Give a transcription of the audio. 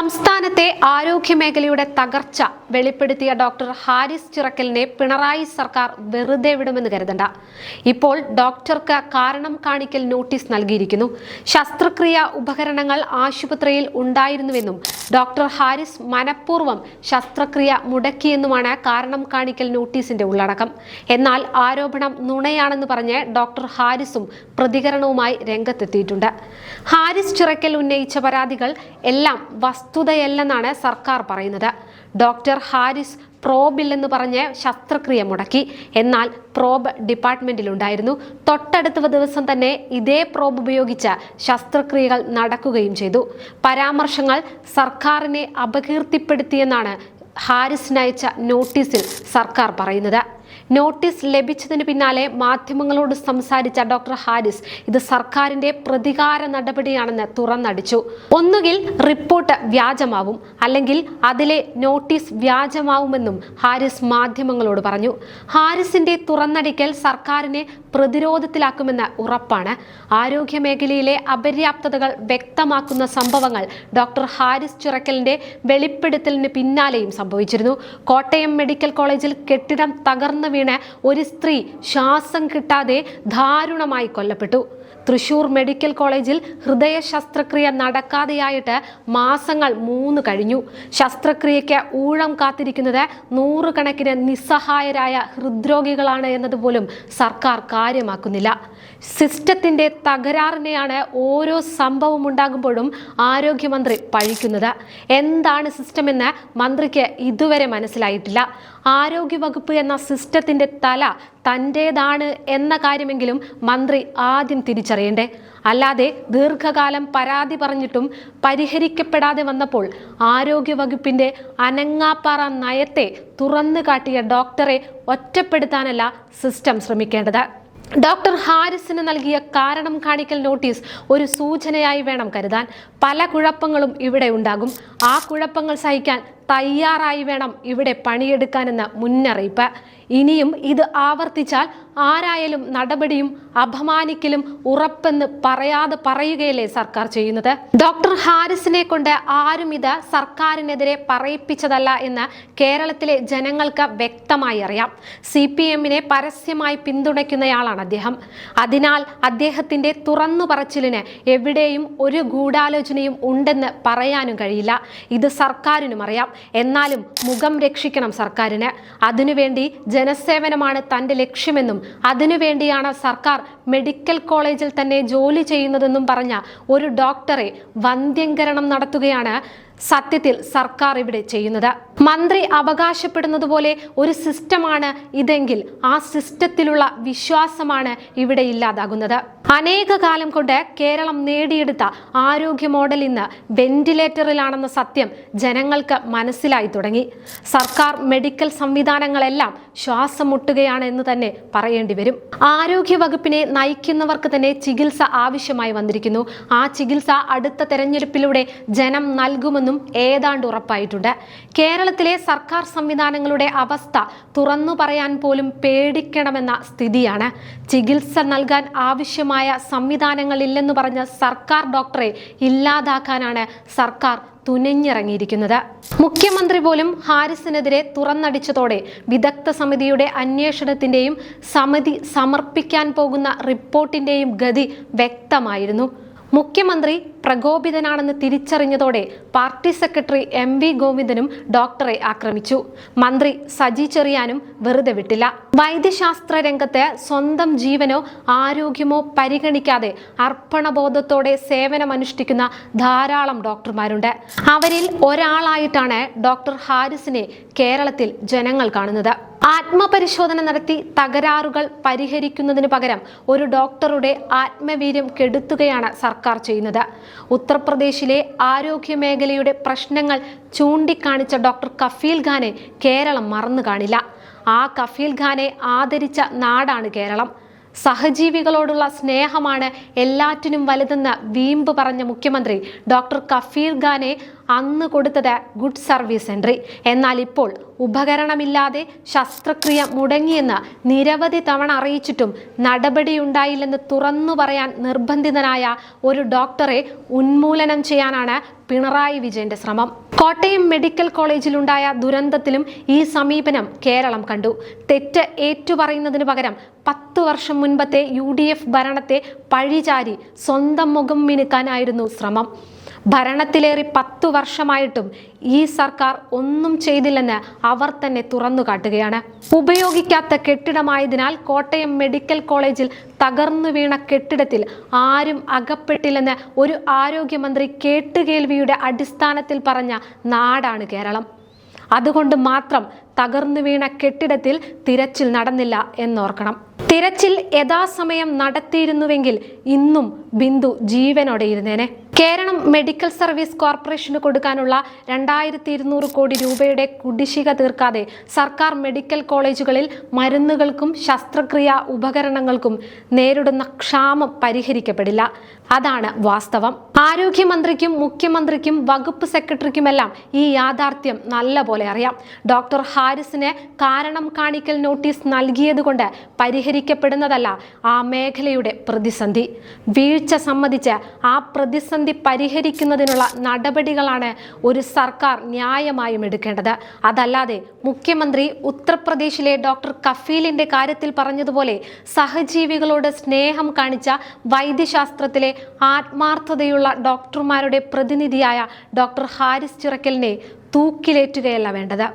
സംസ്ഥാനത്തെ ആരോഗ്യമേഖലയുടെ തകർച്ച വെളിപ്പെടുത്തിയ ഡോക്ടർ ഹാരിസ് ചിറക്കലിനെ പിണറായി സർക്കാർ വെറുതെ വിടുമെന്ന് കരുതണ്ട. ഇപ്പോൾ ഡോക്ടർക്ക് കാരണം കാണിക്കൽ നോട്ടീസ് നൽകിയിരിക്കുന്നു. ശസ്ത്രക്രിയ ഉപകരണങ്ങൾ ആശുപത്രിയിൽ ഉണ്ടായിരുന്നുവെന്നും ഡോക്ടർ ഹാരിസ് മനഃപൂർവം ശസ്ത്രക്രിയ മുടക്കിയെന്നുമാണ് കാരണം കാണിക്കൽ നോട്ടീസിന്റെ ഉള്ളടക്കം. എന്നാൽ ആരോപണം നുണയാണെന്ന് പറഞ്ഞ് ഡോക്ടർ ഹാരിസും പ്രതികരണവുമായി രംഗത്തെത്തിയിട്ടുണ്ട്. ഹാരിസ് ചിറക്കൽ ഉന്നയിച്ച പരാതികൾ എല്ലാം വസ്തുതയല്ലെന്നാണ് സർക്കാർ പറയുന്നത്. ഡോക്ടർ ഹാരിസ് പ്രോബില്ലെന്ന് പറഞ്ഞ് ശസ്ത്രക്രിയ മുടക്കി. എന്നാൽ പ്രോബ് ഡിപ്പാർട്ട്മെന്റിലുണ്ടായിരുന്നു. തൊട്ടടുത്ത ദിവസം തന്നെ ഇതേ പ്രോബ് ഉപയോഗിച്ച് ശസ്ത്രക്രിയകൾ നടക്കുകയും ചെയ്തു. പരാമർശങ്ങൾ സർക്കാരിനെ അപകീർത്തിപ്പെടുത്തിയെന്നാണ് ഹാരിസിനയച്ച നോട്ടീസിൽ സർക്കാർ പറയുന്നത്. നോട്ടീസ് ലഭിച്ചതിന് പിന്നാലെ മാധ്യമങ്ങളോട് സംസാരിച്ച ഡോക്ടർ ഹാരിസ് ഇത് സർക്കാരിന്റെ പ്രതികാര നടപടിയാണെന്ന് തുറന്നടിച്ചു. ഒന്നുകിൽ റിപ്പോർട്ട് വ്യാജമാവും അല്ലെങ്കിൽ അതിലെ നോട്ടീസ് വ്യാജമാവുമെന്നും ഹാരിസ് മാധ്യമങ്ങളോട് പറഞ്ഞു. ഹാരിസിന്റെ തുറന്നടിക്കൽ സർക്കാരിനെ പ്രതിരോധത്തിലാക്കുമെന്ന് ഉറപ്പാണ്. ആരോഗ്യ മേഖലയിലെ അപര്യാപ്തതകൾ വ്യക്തമാക്കുന്ന സംഭവങ്ങൾ ഡോക്ടർ ഹാരിസ് ചിറക്കലിന്റെ വെളിപ്പെടുത്തലിന് പിന്നാലെയും സംഭവിച്ചിരുന്നു. കോട്ടയം മെഡിക്കൽ കോളേജിൽ കെട്ടിടം തകർന്നു വീണ് ഒരു സ്ത്രീ ശ്വാസം കിട്ടാതെ ദാരുണമായി കൊല്ലപ്പെട്ടു. തൃശൂർ മെഡിക്കൽ കോളേജിൽ ഹൃദയ ശസ്ത്രക്രിയ നടക്കാതെയായിട്ട് മാസങ്ങൾ മൂന്ന് കഴിഞ്ഞു. ശസ്ത്രക്രിയയ്ക്ക് ഊഴം കാത്തിരിക്കുന്നത് നൂറുകണക്കിന് നിസ്സഹായരായ ഹൃദ്രോഗികളാണ് എന്നതുപോലും സർക്കാർ കാര്യമാക്കുന്നില്ല. സിസ്റ്റത്തിന്റെ തകരാറിനെയാണ് ഓരോ സംഭവം ഉണ്ടാകുമ്പോഴും ആരോഗ്യമന്ത്രി പഴിക്കുന്നത്. എന്താണ് സിസ്റ്റം എന്ന് മന്ത്രിക്ക് ഇതുവരെ മനസ്സിലായിട്ടില്ല. ആരോഗ്യവകുപ്പ് എന്ന സിസ്റ്റത്തിന്റെ തല തന്റേതാണ് എന്ന കാര്യമെങ്കിലും മന്ത്രി ആദ്യം തിരിച്ചറിയണ്ടേ. അല്ലാതെ ദീർഘകാലം പരാതി പറഞ്ഞിട്ടും പരിഹരിക്കപ്പെടാതെ വന്നപ്പോൾ ആരോഗ്യവകുപ്പിന്റെ അനങ്ങാപ്പാറ നയത്തെ തുറന്നു കാട്ടിയ ഡോക്ടറെ ഒറ്റപ്പെടുത്താനല്ല സിസ്റ്റം ശ്രമിക്കേണ്ടത്. ഡോക്ടർ ഹാരിസിന് നൽകിയ കാരണം കാണിക്കൽ നോട്ടീസ് ഒരു സൂചനയായി വേണം കരുതാൻ. പല കുഴപ്പങ്ങളും ഇവിടെ ഉണ്ടാകും. ആ കുഴപ്പങ്ങൾ സഹിക്കാൻ തയ്യാറായി വേണം ഇവിടെ പണിയെടുക്കാനെന്ന മുന്നറിയിപ്പ്. ഇനിയും ഇത് ആവർത്തിച്ചാൽ ആരായാലും നടപടിയും അപമാനിക്കലും ഉറപ്പെന്ന് പറയാതെ പറയുകയല്ലേ സർക്കാർ ചെയ്യുന്നത്. ഡോക്ടർ ഹാരിസിനെ കൊണ്ട് ആരും ഇത് സർക്കാരിനെതിരെ പറയിപ്പിച്ചതല്ല എന്ന് കേരളത്തിലെ ജനങ്ങൾക്ക് വ്യക്തമായി അറിയാം. സി പി എമ്മിനെ പരസ്യമായി പിന്തുണയ്ക്കുന്നയാളാണ് അദ്ദേഹം. അതിനാൽ അദ്ദേഹത്തിന്റെ തുറന്നു പറച്ചിലിന് എവിടെയും ഒരു ഗൂഢാലോചനയും ഉണ്ടെന്ന് പറയാനും കഴിയില്ല. ഇത് സർക്കാരിനും അറിയാം. എന്നാലും മുഖം രക്ഷിക്കണം സർക്കാരിന്. അതിനുവേണ്ടി ജനസേവനമാണ് തന്റെ ലക്ഷ്യമെന്നും അതിനുവേണ്ടിയാണ് സർക്കാർ മെഡിക്കൽ കോളേജിൽ തന്നെ ജോലി ചെയ്യുന്നതെന്നും പറഞ്ഞ ഒരു ഡോക്ടറെ വന്ധ്യംകരണം നടത്തുകയാണ് സത്യത്തിൽ സർക്കാർ ഇവിടെ ചെയ്യുന്നത്. മന്ത്രി അവകാശപ്പെടുന്നത് പോലെ ഒരു സിസ്റ്റമാണ് ഇതെങ്കിൽ ആ സിസ്റ്റത്തിലുള്ള വിശ്വാസമാണ് ഇവിടെ ഇല്ലാതാകുന്നത്. അനേക കാലം കൊണ്ട് കേരളം നേടിയെടുത്ത ആരോഗ്യ മോഡൽ ഇന്ന് വെന്റിലേറ്ററിലാണെന്ന സത്യം ജനങ്ങൾക്ക് മനസ്സിലായി തുടങ്ങി. സർക്കാർ മെഡിക്കൽ സംവിധാനങ്ങളെല്ലാം ശ്വാസം മുട്ടുകയാണ് എന്ന് തന്നെ പറയേണ്ടി വരും. ആരോഗ്യ വകുപ്പിനെ നയിക്കുന്നവർക്ക് തന്നെ ചികിത്സ ആവശ്യമായി വന്നിരിക്കുന്നു. ആ ചികിത്സ അടുത്ത തെരഞ്ഞെടുപ്പിലൂടെ ജനം നൽകുമെന്നും ഏതാണ്ട് ഉറപ്പായിട്ടുണ്ട്. കേരളത്തിലെ സർക്കാർ സംവിധാനങ്ങളുടെ അവസ്ഥ തുറന്നു പറയാൻ പോലും പേടിക്കണമെന്ന സ്ഥിതിയാണ്. ചികിത്സ നൽകാൻ ആവശ്യമായ സംവിധാനങ്ങളില്ലെന്ന് പറഞ്ഞ സർക്കാർ ഡോക്ടറെ ഇല്ലാതാക്കാനാണ് സർക്കാർ തുനിഞ്ഞിറങ്ങിയിരിക്കുന്നത്. മുഖ്യമന്ത്രി പോലും ഹാരിസിനെതിരെ തുറന്നടിച്ചതോടെ വിദഗ്ധ സമിതിയുടെ അന്വേഷണത്തിന്റെയും സമിതി സമർപ്പിക്കാൻ പോകുന്ന റിപ്പോർട്ടിന്റെയും ഗതി വ്യക്തമായിരുന്നു. മുഖ്യമന്ത്രി പ്രകോപിതനാണെന്ന് തിരിച്ചറിഞ്ഞതോടെ പാർട്ടി സെക്രട്ടറി എം വി ഗോവിന്ദനും ഡോക്ടറെ ആക്രമിച്ചു. മന്ത്രി സജി ചെറിയാനും വെറുതെ വിട്ടില്ല. വൈദ്യശാസ്ത്ര രംഗത്തെ സ്വന്തം ജീവനോ ആരോഗ്യമോ പരിഗണിക്കാതെ അർപ്പണബോധത്തോടെ സേവനമനുഷ്ഠിക്കുന്ന ധാരാളം ഡോക്ടർമാരുണ്ട്. അവരിൽ ഒരാളായിട്ടാണ് ഡോക്ടർ ഹാരിസിനെ കേരളത്തിൽ ജനങ്ങൾ കാണുന്നത്. ആത്മപരിശോധന നടത്തി തകരാറുകൾ പരിഹരിക്കുന്നതിന് പകരം ഒരു ഡോക്ടറുടെ ആത്മവീര്യം കെടുത്തുകയാണ് സർക്കാർ ചെയ്യുന്നത്. ഉത്തർപ്രദേശിലെ ആരോഗ്യ മേഖലയുടെ പ്രശ്നങ്ങൾ ചൂണ്ടിക്കാണിച്ച ഡോക്ടർ കഫീൽ ഖാനെ കേരളം മറന്നു കാണില്ല. ആ കഫീൽ ഖാനെ ആദരിച്ച നാടാണ് കേരളം. സഹജീവികളോടുള്ള സ്നേഹമാണ് എല്ലാറ്റിനും വലുതെന്ന് വീമ്പ് പറഞ്ഞ മുഖ്യമന്ത്രി ഡോക്ടർ കഫീർ ഖാനെ അന്ന് കൊടുത്തത് ഗുഡ് സർവീസ് എൻട്രി. എന്നാൽ ഇപ്പോൾ ഉപകരണമില്ലാതെ ശസ്ത്രക്രിയ മുടങ്ങിയെന്ന് നിരവധി തവണ അറിയിച്ചിട്ടും നടപടിയുണ്ടായില്ലെന്ന് തുറന്നു പറയാൻ നിർബന്ധിതനായ ഒരു ഡോക്ടറെ ഉന്മൂലനം ചെയ്യാനാണ് പിണറായി വിജയന്റെ ശ്രമം. കോട്ടയം മെഡിക്കൽ കോളേജിലുണ്ടായ ദുരന്തത്തിലും ഈ സമീപനം കേരളം കണ്ടു. തെറ്റ് ഏറ്റുപറയുന്നതിന് പകരം പത്ത് വർഷം മുൻപത്തെ യു ഭരണത്തെ പഴിചാരി സ്വന്തം മുഖം മിനുക്കാനായിരുന്നു ശ്രമം. ഭരണത്തിലേറി പത്തു വർഷമായിട്ടും ഈ സർക്കാർ ഒന്നും ചെയ്തില്ലെന്ന് അവർ തന്നെ തുറന്നു കാട്ടുകയാണ്. ഉപയോഗിക്കാത്ത കെട്ടിടമായതിനാൽ കോട്ടയം മെഡിക്കൽ കോളേജിൽ തകർന്നു വീണ കെട്ടിടത്തിൽ ആരും അകപ്പെട്ടില്ലെന്ന് ഒരു ആരോഗ്യമന്ത്രി കേട്ടുകേൾവിയുടെ അടിസ്ഥാനത്തിൽ പറഞ്ഞ നാടാണ് കേരളം. അതുകൊണ്ട് മാത്രം തകർന്നു വീണ കെട്ടിടത്തിൽ തിരച്ചിൽ നടന്നില്ല എന്നോർക്കണം. തിരച്ചിൽ യഥാസമയം നടത്തിയിരുന്നുവെങ്കിൽ ഇന്നും ബിന്ദു ജീവനോടെ ഇരുന്നേനെ. കേരളം മെഡിക്കൽ സർവീസ് കോർപ്പറേഷന് കൊടുക്കാനുള്ള രണ്ടായിരത്തി ഇരുന്നൂറ് കോടി രൂപയുടെ കുടിശ്ശിക തീർക്കാതെ സർക്കാർ മെഡിക്കൽ കോളേജുകളിൽ മരുന്നുകൾക്കും ശസ്ത്രക്രിയാ ഉപകരണങ്ങൾക്കും നേരിടുന്ന ക്ഷാമം പരിഹരിക്കപ്പെടില്ല. അതാണ് വാസ്തവം. ആരോഗ്യമന്ത്രിക്കും മുഖ്യമന്ത്രിക്കും വകുപ്പ് സെക്രട്ടറിക്കുമെല്ലാം ഈ യാഥാർത്ഥ്യം നല്ലപോലെ അറിയാം. ഡോക്ടർ ഹാരിസിന് കാരണം കാണിക്കൽ നോട്ടീസ് നൽകിയതുകൊണ്ട് പരിഹരിക്കപ്പെടുന്നതല്ല ആ മേഖലയുടെ പ്രതിസന്ധി. വീഴ്ച സംബന്ധിച്ച് ആ പ്രതിസന്ധി പരിഹരിക്കുന്നതിനുള്ള നടപടികളാണ് ഒരു സർക്കാർ ന്യായമായും എടുക്കേണ്ടത്. അതല്ലാതെ മുഖ്യമന്ത്രി ഉത്തർപ്രദേശിലെ ഡോക്ടർ കഫീലിന്റെ കാര്യത്തിൽ പറഞ്ഞതുപോലെ സഹജീവികളോട് സ്നേഹം കാണിച്ച വൈദ്യശാസ്ത്രത്തിലെ ആത്മാർത്ഥതയുള്ള ഡോക്ടർമാരുടെ പ്രതിനിധിയായ ഡോക്ടർ ഹാരിസ് ചിറക്കലിനെ തൂക്കിലേറ്റുകയല്ല വേണ്ടത്.